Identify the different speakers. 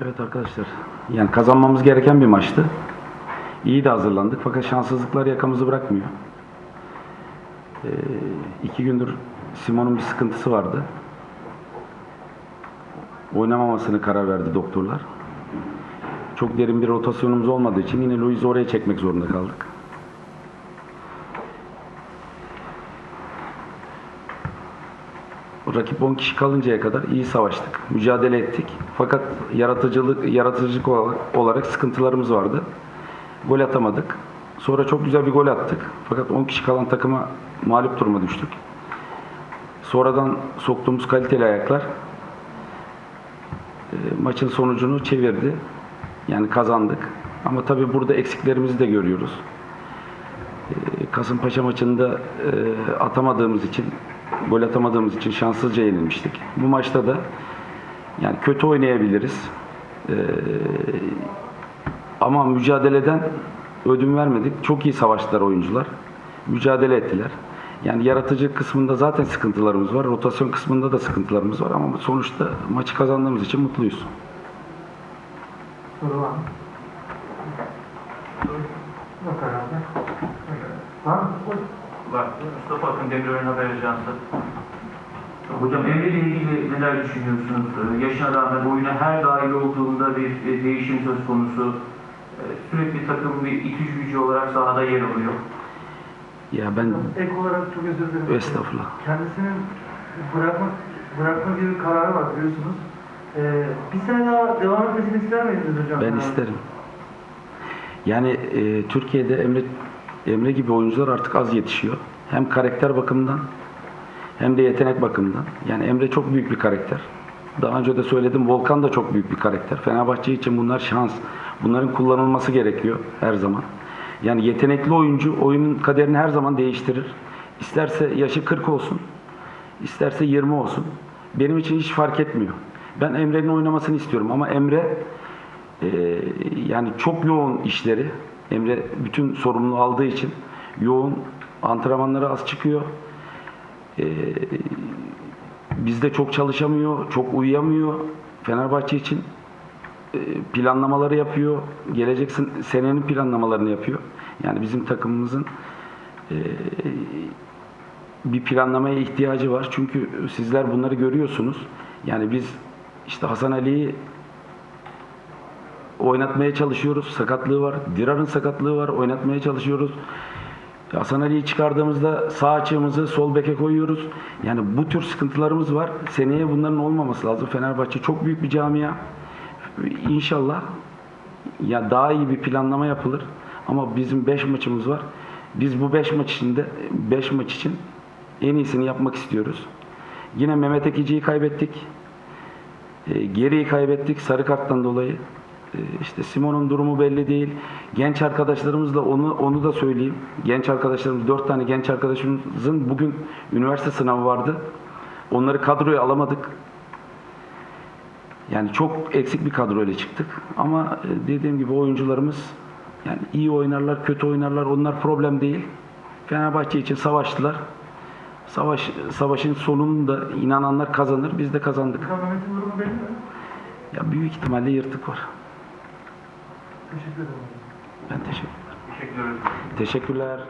Speaker 1: Evet arkadaşlar, yani kazanmamız gereken bir maçtı. İyi de hazırlandık fakat şanssızlıklar yakamızı bırakmıyor. Ee, iki gündür Simon'un bir sıkıntısı vardı. Oynamamasını karar verdi doktorlar. Çok derin bir rotasyonumuz olmadığı için yine Luiz'i oraya çekmek zorunda kaldık. Rakip 10 kişi kalıncaya kadar iyi savaştık. Mücadele ettik. Fakat yaratıcılık yaratıcılık olarak, sıkıntılarımız vardı. Gol atamadık. Sonra çok güzel bir gol attık. Fakat 10 kişi kalan takıma mağlup duruma düştük. Sonradan soktuğumuz kaliteli ayaklar e, maçın sonucunu çevirdi. Yani kazandık. Ama tabii burada eksiklerimizi de görüyoruz. E, Kasımpaşa maçında e, atamadığımız için, gol atamadığımız için şanssızca yenilmiştik. Bu maçta da yani kötü oynayabiliriz. E, ama mücadeleden ödün vermedik. Çok iyi savaştılar oyuncular. Mücadele ettiler. Yani yaratıcı kısmında zaten sıkıntılarımız var. Rotasyon kısmında da sıkıntılarımız var ama sonuçta maçı kazandığımız için mutluyuz.
Speaker 2: Soru var mı? Yok herhalde. Var mı?
Speaker 3: Var. Mustafa Akın Demirören Haber Ajansı. Hocam Emre ile ilgili neler düşünüyorsunuz? Ee, Yaşına rağmen oyuna her dahil olduğunda bir değişim söz konusu. Ee, Sürekli takım bir itiş gücü olarak sahada yer alıyor.
Speaker 1: Ya ben
Speaker 2: Ek olarak çok özür dilerim.
Speaker 1: estağfurullah.
Speaker 2: Kendisinin bırakma, bırakma gibi bir kararı var biliyorsunuz. Ee, bir sene daha devam etmesini ister miydiniz hocam?
Speaker 1: Ben
Speaker 2: Yani
Speaker 1: isterim. Yani e, Türkiye'de Emre Emre gibi oyuncular artık az yetişiyor. Hem karakter bakımından hem de yetenek bakımından. Yani Emre çok büyük bir karakter. Daha önce de söyledim Volkan da çok büyük bir karakter. Fenerbahçe için bunlar şans. Bunların kullanılması gerekiyor her zaman. Yani yetenekli oyuncu oyunun kaderini her zaman değiştirir. İsterse yaşı 40 olsun, isterse 20 olsun. Benim için hiç fark etmiyor. Ben Emre'nin oynamasını istiyorum ama Emre ee, yani çok yoğun işleri. Emre bütün sorumluluğu aldığı için yoğun antrenmanlara az çıkıyor. Ee, bizde çok çalışamıyor, çok uyuyamıyor. Fenerbahçe için e, planlamaları yapıyor. Gelecek sen- senenin planlamalarını yapıyor. Yani bizim takımımızın e, bir planlamaya ihtiyacı var. Çünkü sizler bunları görüyorsunuz. Yani biz işte Hasan Ali'yi oynatmaya çalışıyoruz. Sakatlığı var. Dirar'ın sakatlığı var. Oynatmaya çalışıyoruz. Hasan Ali'yi çıkardığımızda sağ açığımızı sol beke koyuyoruz. Yani bu tür sıkıntılarımız var. Seneye bunların olmaması lazım. Fenerbahçe çok büyük bir camia. İnşallah ya daha iyi bir planlama yapılır. Ama bizim 5 maçımız var. Biz bu 5 maç içinde 5 maç için en iyisini yapmak istiyoruz. Yine Mehmet Ekici'yi kaybettik. E, geriyi kaybettik sarı karttan dolayı. E, işte Simon'un durumu belli değil. Genç arkadaşlarımızla onu onu da söyleyeyim. Genç arkadaşlarımız dört tane genç arkadaşımızın bugün üniversite sınavı vardı. Onları kadroya alamadık. Yani çok eksik bir kadroyla çıktık. Ama e, dediğim gibi oyuncularımız yani iyi oynarlar, kötü oynarlar. Onlar problem değil. Fenerbahçe için savaştılar. Savaş savaşın sonunda inananlar kazanır. Biz de kazandık.
Speaker 2: Hocam Mehmet'in durumu belli mi?
Speaker 1: Ya büyük ihtimalle yırtık var.
Speaker 2: Teşekkür ederim.
Speaker 1: Ben teşekkür
Speaker 3: Teşekkür ederim.
Speaker 1: Teşekkürler.